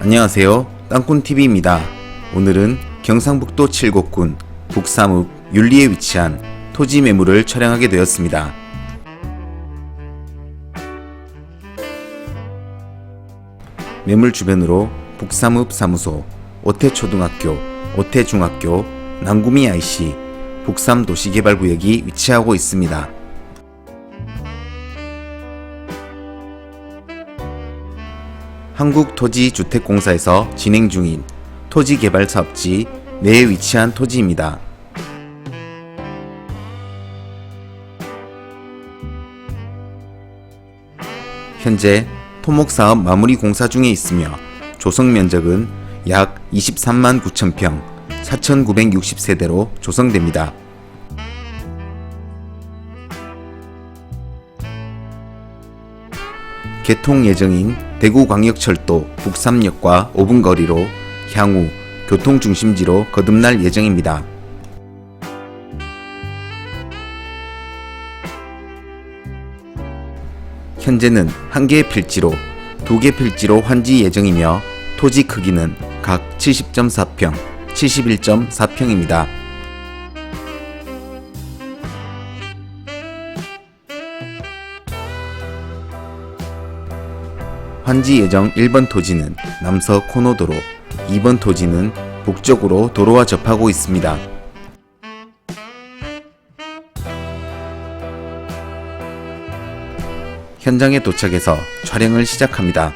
안녕하세요. 땅꾼TV입니다. 오늘은 경상북도 칠곡군 북삼읍 윤리에 위치한 토지 매물을 촬영하게 되었습니다. 매물 주변으로 북삼읍 사무소, 오태초등학교, 오태중학교, 남구미 IC, 북삼 도시개발구역이 위치하고 있습니다. 한국토지주택공사에서 진행 중인 토지개발 사업지 내에 위치한 토지입니다. 현재 토목사업 마무리 공사 중에 있으며 조성 면적은 약 23만 9천 평, 4,960세대로 조성됩니다. 개통 예정인 대구광역철도 북삼역과 5분 거리로 향후 교통 중심지로 거듭날 예정입니다. 현재는 한 개의 필지로 두 개 필지로 환지 예정이며 토지 크기는 각 70.4평, 71.4평입니다. 환지 예정 1번 토지는 남서 코노도로, 2번 토지는 북쪽으로 도로와 접하고 있습니다. 현장에 도착해서 촬영을 시작합니다.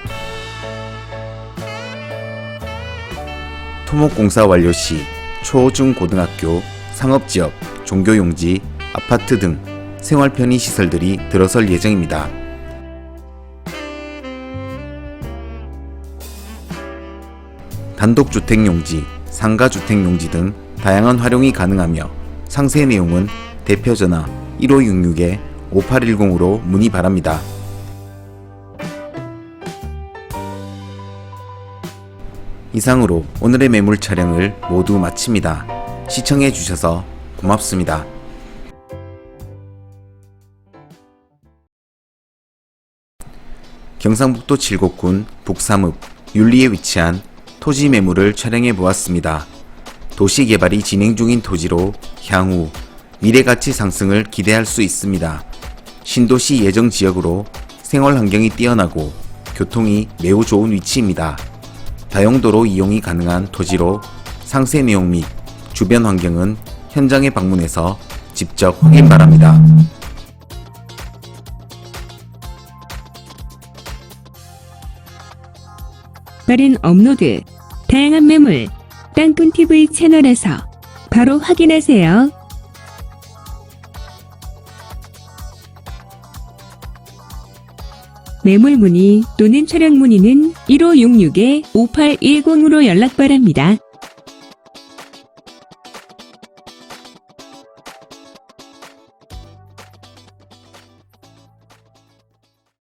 토목공사 완료 시 초, 중, 고등학교, 상업지역, 종교용지, 아파트 등 생활 편의 시설들이 들어설 예정입니다. 단독주택용지, 상가주택용지 등 다양한 활용이 가능하며 상세 내용은 대표전화 1566-5810으로 문의 바랍니다. 이상으로 오늘의 매물 촬영을 모두 마칩니다. 시청해 주셔서 고맙습니다. 경상북도 칠곡군 북삼읍 윤리에 위치한 토지 매물을 촬영해 보았습니다. 도시 개발이 진행 중인 토지로 향후 미래 가치 상승을 기대할 수 있습니다. 신도시 예정 지역으로 생활 환경이 뛰어나고 교통이 매우 좋은 위치입니다. 다용도로 이용이 가능한 토지로 상세 내용 및 주변 환경은 현장에 방문해서 직접 확인 바랍니다. 빠른 업로드, 다양한 매물, 땅꾼TV 채널에서 바로 확인하세요. 매물 문의 또는 촬영 문의는 1566-5810으로 연락 바랍니다.